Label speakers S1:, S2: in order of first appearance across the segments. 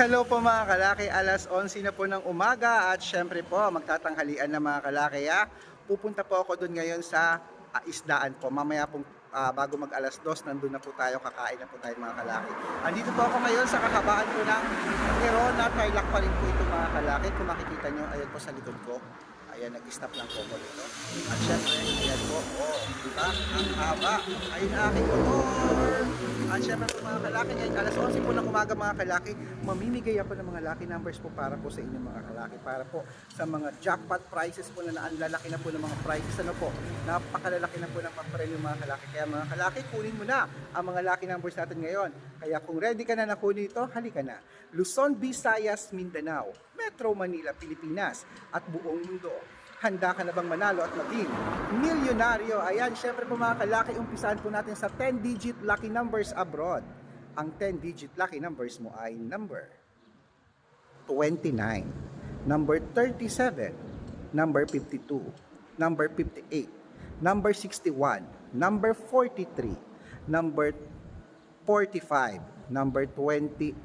S1: Hello po mga kalaki, alas 11 na po ng umaga at syempre po magtatanghalian na mga kalaki ha. Pupunta po ako doon ngayon sa ah, isdaan po. Mamaya pong ah, bago mag alas 2, nandun na po tayo, kakain na po tayo mga kalaki. Andito po ako ngayon sa kahabaan po ng Herona, Tarlac pa rin po ito mga kalaki. Kung makikita nyo, ayan po sa likod ko. Ayan, nag-stop po ko dito. At syempre, ayan po, oh, di ba? Ang haba. Ang aking motor. At syempre po mga kalaki, ngayon alas 11 po ng umaga mga kalaki, mamimigay ako ng mga lucky numbers po para po sa inyo mga kalaki. Para po sa mga jackpot prizes po na naanlalaki na po ng mga prizes. Ano po, napakalalaki na po ng papremyo mga kalaki. Kaya mga kalaki, kunin mo na ang mga lucky numbers natin ngayon. Kaya kung ready ka na na kunin ito, halika na. Luzon, Visayas, Mindanao, Metro Manila, Pilipinas, at buong mundo. Handa ka na bang manalo at maging milyonaryo? Ayan, syempre po mga kalaki, umpisahan po natin sa 10-digit lucky numbers abroad. Ang 10-digit lucky numbers mo ay number 29, number 37, number 52, number 58, number 61, number 43, number 45, number 28,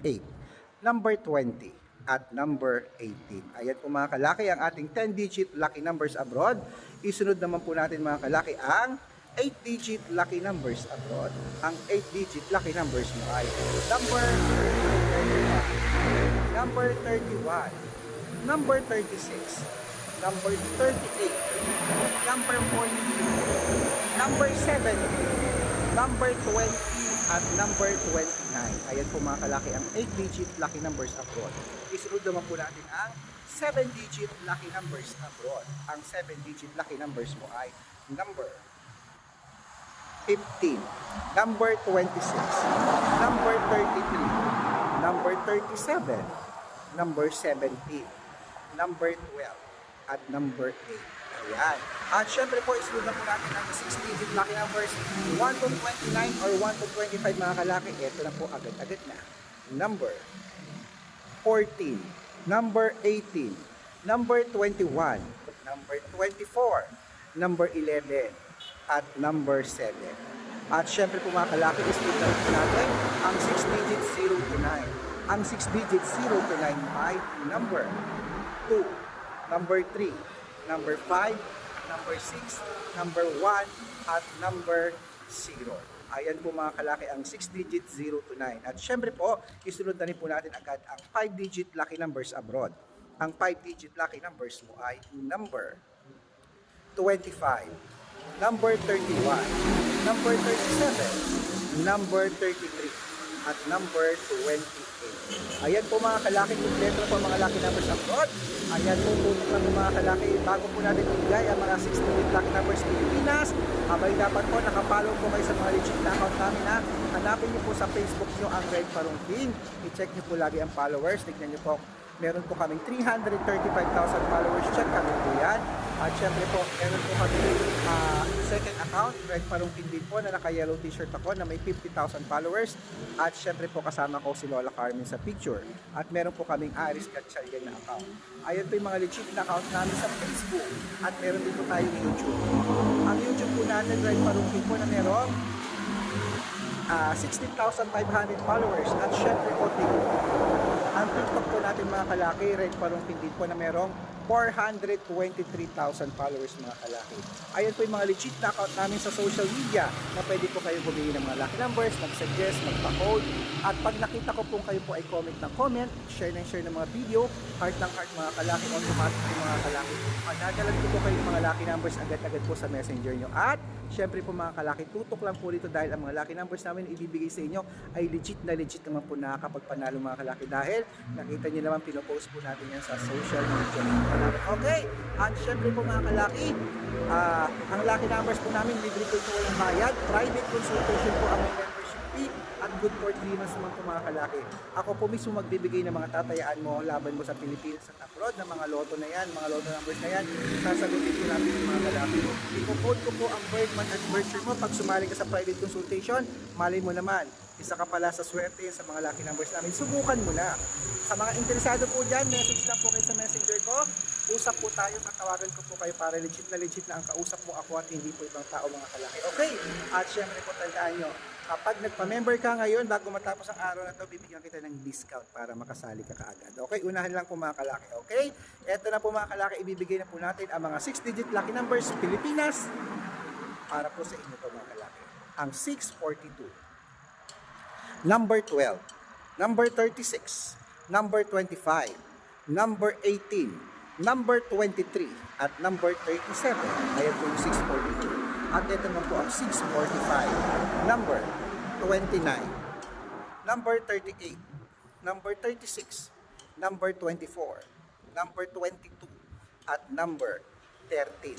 S1: number 20, at number 18. Ayan po mga kalaki ang ating 10-digit lucky numbers abroad. Isunod naman po natin mga kalaki ang 8-digit lucky numbers abroad. Ang 8-digit lucky numbers mo ay number 35, number 31, number 36, number 38, number 42, number 70, number 20, at number 29. Ayan po mga kalaki ang 8-digit lucky numbers abroad. Isunod naman po natin ang 7-digit lucky numbers abroad. Ang 7-digit lucky numbers mo ay number 15, number 26, number 33, number 37, number 17, number 12, at number 8. Ayan. At syempre po, isunod na po natin ang 6-digit lucky numbers 1 to 29 or 1 to 25 mga kalaki. Ito na po agad-agad na. Number 14, number 18, number 21, number 24, number 11, at number 7. At syempre po mga kalaki, isunod na po natin ang 6-digit 0 to 9. Ang 6-digit 0 to 9 ay number 2, number 3, number 5, number 6, number 1, at number 0. Ayan po mga kalaki ang 6-digit 0 to 9. At syempre po, isunod na rin po natin agad ang 5-digit lucky numbers abroad. Ang 5-digit lucky numbers mo ay number 25, number 31, number 37, number 33, at number 28. Ayan po mga kalaki, kompleto na po ang mga lucky numbers abroad. Ayan po po po mga kalaki, bago po natin ibigay ang mga 16 lucky numbers Pilipinas. Abay dapat po, nakapollow po kayo sa mga legit na account namin na hanapin niyo po sa Facebook niyo ang Red Parong Team. I-check niyo po lagi ang followers. Tignan niyo po, meron po kaming 335,000 followers. Check kami po yan. At syempre po, meron po kami ah, second account, Parong Team din po, na naka-yellow t-shirt ako na may 50,000 followers. At syempre po, kasama ko si Lola Carmen sa picture. At meron po kaming Aris Gatchalian na account. Ayan po yung mga legit na account namin sa Facebook. At meron din po tayong YouTube. Ang YouTube po natin, Parong Team po na meron ah 16,500 followers at syempre TikTok. Ang TikTok po natin mga kalaki, Red Parong Pindit po na merong 423,000 followers mga kalaki. Ayan po yung mga legit na account namin sa social media na pwede po kayo bumili ng mga lucky numbers, mag-suggest, magpa-code. At pag nakita ko po kayo po ay comment ng comment, share ng share ng mga video, heart ng heart mga kalaki, automatic po mga kalaki. Madadalag ko po kayo ng mga lucky numbers agad-agad po sa messenger nyo. At syempre po mga kalaki, tutok lang po dito dahil ang mga lucky numbers namin ibibigay sa inyo ay legit na legit naman po nakakapagpanalo mga kalaki dahil nakita nyo naman pinopost po natin yan sa social media. Okay, at syempre po mga kalaki, ah, ang lucky numbers po namin libre po ito walang bayad, private consultation po ang membership fee at good for 3 months naman po mga kalaki. Ako po mismo magbibigay ng mga tatayaan mo laban mo sa Pilipinas at abroad ng mga loto na yan, mga loto numbers na yan, sasagutin po natin yung mga kalaki. Ipopod ko po ang birth month at mo pag sumali ka sa private consultation, malay mo naman, isa ka pala sa swerte sa mga lucky numbers namin. Subukan mo na. Sa mga interesado po dyan, message lang po kayo sa messenger ko. Usap po tayo, tatawagan ko po kayo para legit na legit na ang kausap mo ako at hindi po ibang tao mga kalaki. Okay? At syempre po tandaan nyo, Kapag nagpa-member ka ngayon, bago matapos ang araw na to, bibigyan kita ng discount para makasali ka kaagad. Okay, unahan lang po mga kalaki. Okay, eto na po mga kalaki, ibibigay na po natin ang mga 6-digit lucky numbers Pilipinas para po sa inyo po mga kalaki. Ang 642, number 12, number 36, number 25, number 18, number 23, at number 37. Ayan po yung 642. At ito naman po ang 645, number 29, number 38, number 36, number 24, number 22, at number 13.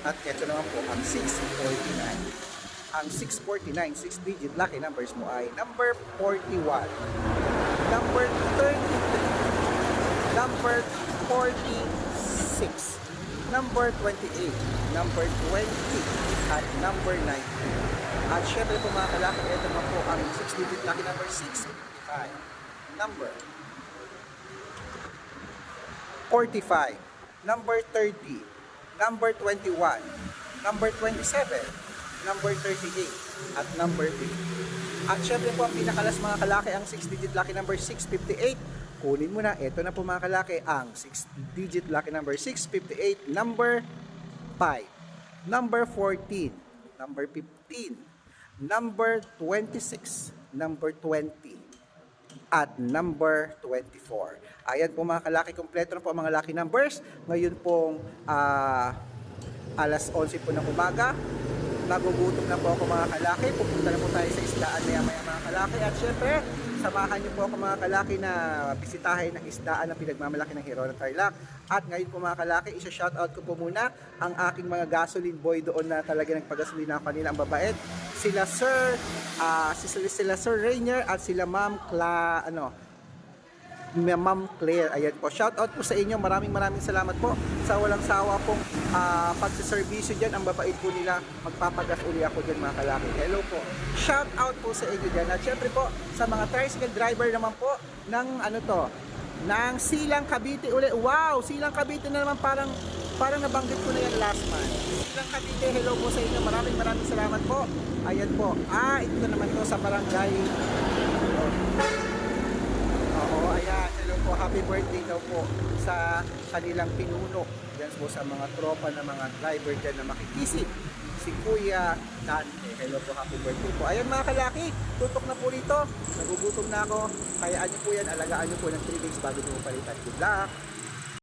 S1: At ito naman po ang 649. Ang 649, 6 digit lucky numbers mo ay number 41, number 33, number 46, number 28, number 20, at number 19. At syempre po mga kalaki, ito naman po ang 6 digit lucky number 655, number 45, number 30, number 21, number 27, number 38, at number 3. At syempre po ang pinakalas mga kalaki ang 6-digit lucky number 658. Kunin mo na, ito na po mga kalaki ang 6-digit lucky number 658, number 5, number 14, number 15, number 26, number 20, at number 24. Ayan po mga kalaki, kompleto na po ang mga lucky numbers. Ngayon pong ah, alas 11 po ng umaga. Nagugutom na po ako mga kalaki. Pupunta na po tayo sa isdaan maya maya mga kalaki. At syempre, samahan niyo po ako mga kalaki na bisitahin ang isdaan na pinagmamalaki ng Hero ng Tarlac. At ngayon po mga kalaki, isa-shoutout ko po muna ang aking mga gasoline boy doon na talaga nagpagasolina ako kanila ang babait. Sila Sir, ah, sila, sila Sir Rainier at sila Ma'am Cla, ano, Ma'am Claire. Ayan po. Shout out po sa inyo. Maraming maraming salamat po sa walang sawa pong uh, pagsiservisyo dyan. Ang babait po nila. Magpapagas uli ako dyan mga kalaki. Hello po. Shout out po sa inyo dyan. At syempre po sa mga tricycle driver naman po ng ano to, ng Silang Cavite uli. Wow! Silang Cavite na naman parang parang nabanggit ko na yan last month. Silang Cavite, hello po sa inyo. Maraming maraming salamat po. Ayan po. Ah, ito naman to sa barangay. Ayan. Hello po. Happy birthday daw po sa kanilang pinuno. Yan po sa mga tropa na mga driver dyan na makikisip. Si Kuya Dante. Hello po. Happy birthday po. Ayan mga kalaki. Tutok na po rito. Nagugutom na ako. Kayaan niyo po yan. Alagaan niyo po ng 3 days bago niyo palitan. Good luck.